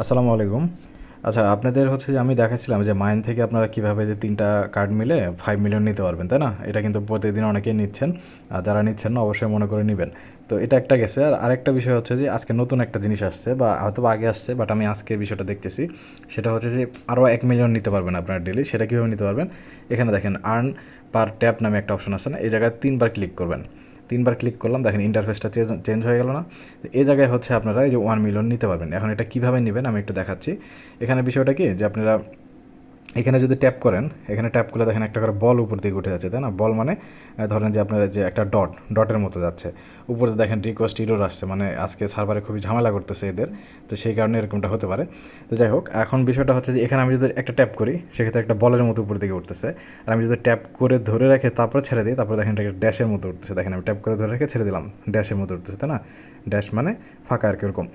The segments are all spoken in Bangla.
আসসালামু আলাইকুম। আচ্ছা আপনাদের হচ্ছে যে আমি দেখাচ্ছিলাম যে মাইন থেকে আপনারা কীভাবে যে তিনটা কার্ড মিলে ফাইভ মিলিয়ন নিতে পারবেন, তাই না? এটা কিন্তু প্রতিদিন অনেকেই নিচ্ছেন। আর যারা নিচ্ছেন না, অবশ্যই মনে করে নেবেন। তো এটা একটা গেছে। আর আরেকটা বিষয় হচ্ছে যে আজকে নতুন একটা জিনিস আসছে বা হয়তো আগে আসছে বাট আমি আজকে বিষয়টা দেখতেছি। সেটা হচ্ছে যে আরও এক মিলিয়ন নিতে পারবেন আপনারা ডেলি সেটা কীভাবে নিতে পারবেন? এখানে দেখেন আর্ন পার ট্যাপ নামে একটা অপশন আছে না? এই জায়গায় তিনবার ক্লিক করবেন। তিনবার ক্লিক করলাম, দেখেন ইন্টারফেসটা চেঞ্জ হয়ে গেল না। এই জায়গায় হচ্ছে আপনারা এই যে ওয়ান মিলিয়ন নিতে পারবেন। এখন এটা কীভাবে নেবেন আমি একটু দেখাচ্ছি। এখানে বিষয়টা কি? যে আপনারা এখানে যদি ট্যাপ করেন, এখানে ট্যাপ করলে দেখেন একটা করে বল উপর দিকে উঠে যাচ্ছে, তাই না? বল মানে ধরেন যে আপনার যে একটা ডট ডটের মতো যাচ্ছে। উপরে দেখেন রিকোয়েস্ট ইরোর আসছে মানে আজকে সার্ভারে খুবই ঝামেলা করতেছে এদের, তো সেই কারণে এরকমটা হতে পারে। তো যাই হোক, এখন বিষয়টা হচ্ছে যে এখানে আমি যদি একটা ট্যাপ করি, সেক্ষেত্রে একটা বলের মতো উপর দিকে উঠতেছে। আর আমি যদি ট্যাপ করে ধরে রেখে তারপরে ছেড়ে দিই, তারপরে দেখেন একটা ড্যাশের মতো উঠতেছে। দেখেন আমি ট্যাপ করে ধরে রেখে ছেড়ে দিলাম ড্যাশের মতো উঠতেছে, তাই না? ড্যাশ মানে ফাঁকা আর কি, ওরকম।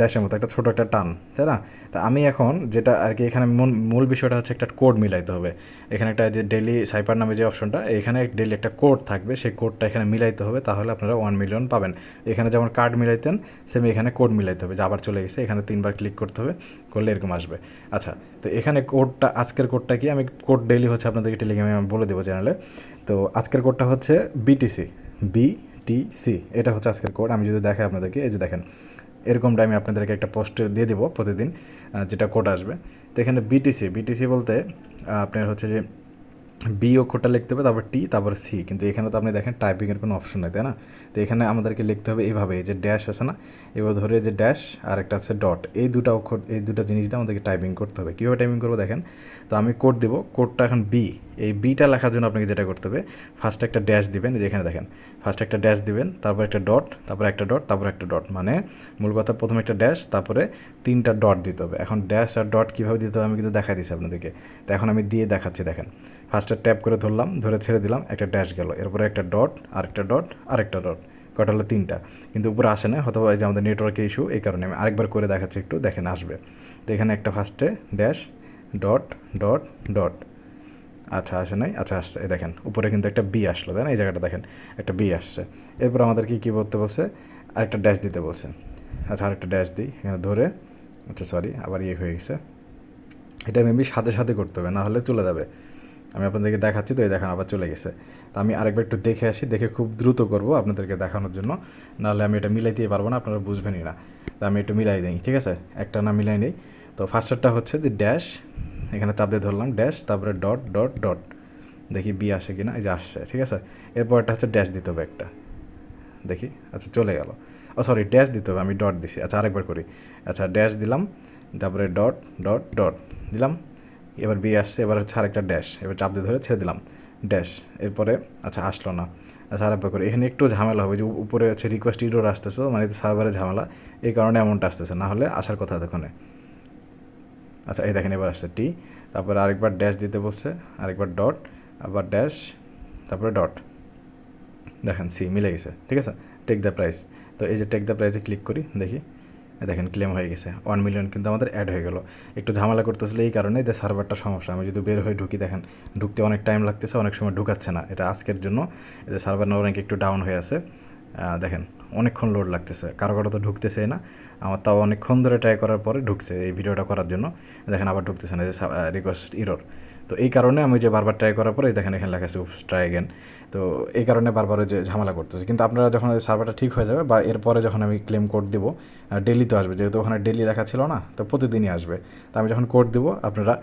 ড্যাশের মতো, একটা ছোটো একটা টান, তাই না? তা আমি এখন যেটা আর কি, এখানে মূল মূল বিষয়টা হচ্ছে একটা কোড মিলাইতে হবে। এখানে একটা যে ডেলি সাইপার নামে যে অপশনটা এখানে ডেলি একটা কোড থাকবে, সেই কোডটা এখানে মিলাইতে হবে, তাহলে আপনারা ওয়ান মিলিয়ন পাবেন। এখানে যেমন কার্ড মিলাইতেন সেম এখানে কোড মিলাইতে হবে, যে আবার চলে গেছে, এখানে তিনবার ক্লিক করতে হবে, করলে এরকম আসবে। আচ্ছা তো এখানে কোডটা আজকের কোডটা কি? আমি কোড ডেলি হচ্ছে আপনাদেরকে টেলিগ্রামে আমি বলে দেবো চ্যানেলে তো আজকের কোডটা হচ্ছে বিটিসি বিটিসি এটা হচ্ছে আজকের কোড আমি যদি দেখাই আপনাদেরকে, এই যে দেখেন এরকমটা আমি আপনাদেরকে একটা পোস্ট দিয়ে দেবো প্রতিদিন যেটা কোড আসবে। তো এখানে বিটিসি বিটিসি বলতে আপনার হচ্ছে যে বি অক্ষরটা লিখতে হবে, তারপর টি তারপর সি কিন্তু এখানে তো আপনি দেখেন টাইপিংয়ের কোনো অপশন নেই, তাই না? তো এখানে আমাদেরকে লিখতে হবে এইভাবে এই যে ড্যাশ আছে না, এবার ধরে যে ড্যাশ আর একটা আছে ডট এই দুটা অক্ষর এই দুটা জিনিস দিয়ে আমাদেরকে টাইপিং করতে হবে। কীভাবে টাইপিং করব দেখেন? তো আমি কোড দেবো কোডটা এখন বি এই বিটা লেখার জন্য আপনাকে যেটা করতে হবে ফার্স্ট একটা ড্যাশ দিবেন, এই যে এখানে দেখেন ফার্স্ট একটা ড্যাশ দিবেন, তারপর একটা ডট তারপর একটা ডট তারপর একটা ডট মানে মূল কথা প্রথমে একটা ড্যাশ তারপরে তিনটা ডট দিতে হবে। এখন ড্যাশ আর ডট কীভাবে দিতে হবে আমি কিন্তু দেখাই দিচ্ছি আপনাদেরকে। তো এখন আমি দিয়ে দেখাচ্ছি, দেখেন ফার্স্টে ট্যাপ করে ধরলাম, ধরে ছেড়ে দিলাম, একটা ড্যাশ গেল, এরপরে একটা ডট আরেকটা ডট আরেকটা ডট কটা হলো তিনটা, কিন্তু উপরে আসে না হয়তো এই যে আমাদের নেটওয়ার্কের ইস্যু এই কারণে আমি আরেকবার করে দেখাচ্ছি একটু, দেখেন আসবে। তো এখানে একটা ফার্স্টে ড্যাশ ডট ডট ডট আচ্ছা আসে নাই? আচ্ছা আসছে। এই দেখেন, উপরে কিন্তু একটা বি আসলো, তাই না? এই জায়গাটা দেখেন, একটা বি আসছে। এরপর আমাদেরকে কী করতে বলছে? আরেকটা ড্যাশ দিতে বলছে। আচ্ছা আরেকটা ড্যাশ দিই, এখানে ধরে। আচ্ছা সরি আবার ইয়ে হয়ে গেছে। এটা মেবি সাথে সাথে করতে হবে, না হলে চলে যাবে। আমি আপনাদেরকে দেখাচ্ছি তো, এই দেখেন আবার চলে গেছে। তো আমি আরেকবার একটু দেখে আসি, দেখে খুব দ্রুত করব আপনাদেরকে দেখানোর জন্য। নাহলে আমি এটা মিলাই দিয়ে পারব না, আপনারা বুঝবেনই না। তো আমি একটু মিলাই দিই, ঠিক আছে? একটা না মিলাই নেই। তো ফার্স্টারটা হচ্ছে যে ড্যাশ এখানে চাপ দিয়ে ধরলাম ড্যাশ তারপরে ডট ডট ডট দেখি বি আসে কি না এই যে আসছে, ঠিক আছে? এরপর একটা হচ্ছে ড্যাশ দিতে হবে একটা। দেখি আচ্ছা চলে গেল। ও সরি ড্যাশ দিতে হবে, আমি ডট দিছি। আচ্ছা আরেকবার করি। আচ্ছা ড্যাশ দিলাম, তারপরে ডট ডট ডট দিলাম। এবার বি আসছে, এবার হচ্ছে আরেকটা ড্যাশ এবার চাপ দিয়ে ধরে ছেড়ে দিলাম ড্যাশ এরপরে আচ্ছা আসলো না। আচ্ছা আরেকবার করি। এখানে একটু ঝামেলা হবে, যে উপরে হচ্ছে রিকোয়েস্ট ইডোর আসতেছে মানে সার্ভারে ঝামেলা, এই কারণে এমনটা আসতেছে, না হলে আসার কথা তখনে আচ্ছা এই দেখেন এবার আসছে টি তারপরে আরেকবার ড্যাশ দিতে বলছে, আরেকবার ডট আবার ড্যাশ তারপরে ডট দেখেন সি মিলে গেছে, ঠিক আছে? টেক দ্য প্রাইস তো এই যে টেক দ্য প্রাইসে ক্লিক করি, দেখি। দেখেন ক্লেম হয়ে গেছে। ওয়ান মিলিয়ন কিন্তু আমাদের অ্যাড হয়ে গেল। একটু ঝামেলা করতেছিল এই কারণে যে সার্ভারটা সমস্যা। আমি যদি বের হয়ে ঢুকি, দেখেন, ঢুকতে অনেক টাইম লাগতেছে, অনেক সময় ঢুকাচ্ছে না। এটা আজকের জন্য। যে সার্ভার অনেক একটু ডাউন হয়ে আছে। দেখেন অনেকক্ষণ লোড লাগতেছে। কারও কারও তো ঢুকতেছে না। আমার তাও অনেকক্ষণ ধরে ট্রাই করার পরে ঢুকছে এই ভিডিওটা করার জন্য। দেখেন আবার ঢুকতেছে না যে রিকোয়েস্ট ইরোর তো এই কারণে আমি যে বারবার ট্রাই করার পরে দেখেন এখানে লেখা আছে ট্রাই অ্যাগেন তো এই কারণে বারবার যে ঝামেলা করতেছে। কিন্তু আপনারা যখন সার্ভারটা ঠিক হয়ে যাবে বা এরপরে যখন আমি ক্লেম কোড দিব ডেলি তো আসবে। যেহেতু ওখানে ডেলি লেখা ছিল না, তো প্রতিদিনই আসবে। তো আমি যখন কোড দিব, আপনারা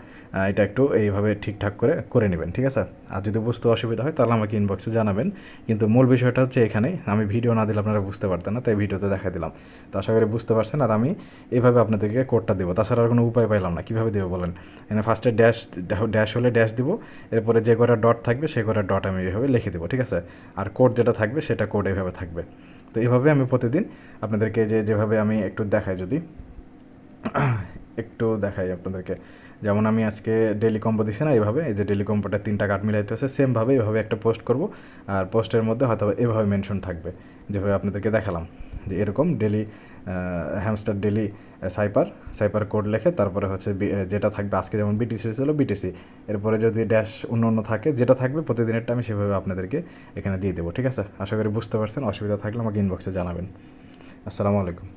এটা একটু এইভাবে ঠিকঠাক করে করে নেবেন, ঠিক আছে? আর যদি বুঝতে অসুবিধা হয়, তাহলে আমাকে ইনবক্সে জানাবেন। কিন্তু মূল বিষয়টা হচ্ছে এখানেই। আমি ভিডিও না দিলে আপনারা বুঝতে পারতেন না, তাই ভিডিওতে দেখা দিলাম। তো আশা করি বুঝতে পারছেন আর আমি এভাবে আপনাদেরকে কোডটা দেবো। তাছাড়া আর কোনো উপায় পাইলাম না, কীভাবে দেবো বলেন? এখানে ফার্স্টে ড্যাশ ড্যাশ হলে ড্যাশ দিব, এরপরে যে কটা ডট থাকবে সে কটা ডট আমি এভাবে লিখে দেবো, ঠিক আছে? আর কোড যেটা থাকবে সেটা কোড এভাবে থাকবে। তো এভাবে আমি প্রতিদিন আপনাদেরকে যে, যেভাবে আমি একটু দেখাই যদি একটু দেখাই আপনাদেরকে। যেমন আমি আজকে ডেলি কম্বো দিছি না এইভাবে, এই যে ডেলি কম্বোটা তিনটা কার্ড মিলাইতেছে সেমভাবে এইভাবে একটা পোস্ট করব, আর পোস্টের মধ্যে হয়তো এভাবে মেনশন থাকবে, যেভাবে আপনাদেরকে দেখালাম। যে এরকম daily hamster daily cipher cipher code লেখে, তারপরে হচ্ছে যেটা থাকবে, আজকে যেমন বিটিসি ছিল বিটিসি এরপরে যদি ড্যাশ অন্য অন্য থাকে, যেটা থাকবে, প্রতিদিনেরটা আমি সেভাবে আপনাদেরকে এখানে দিয়ে দেবো, ঠিক আছে? আশা করি বুঝতে পারছেন, অসুবিধা থাকলে আমাকে ইনবক্সে জানাবেন। আসসালামু আলাইকুম।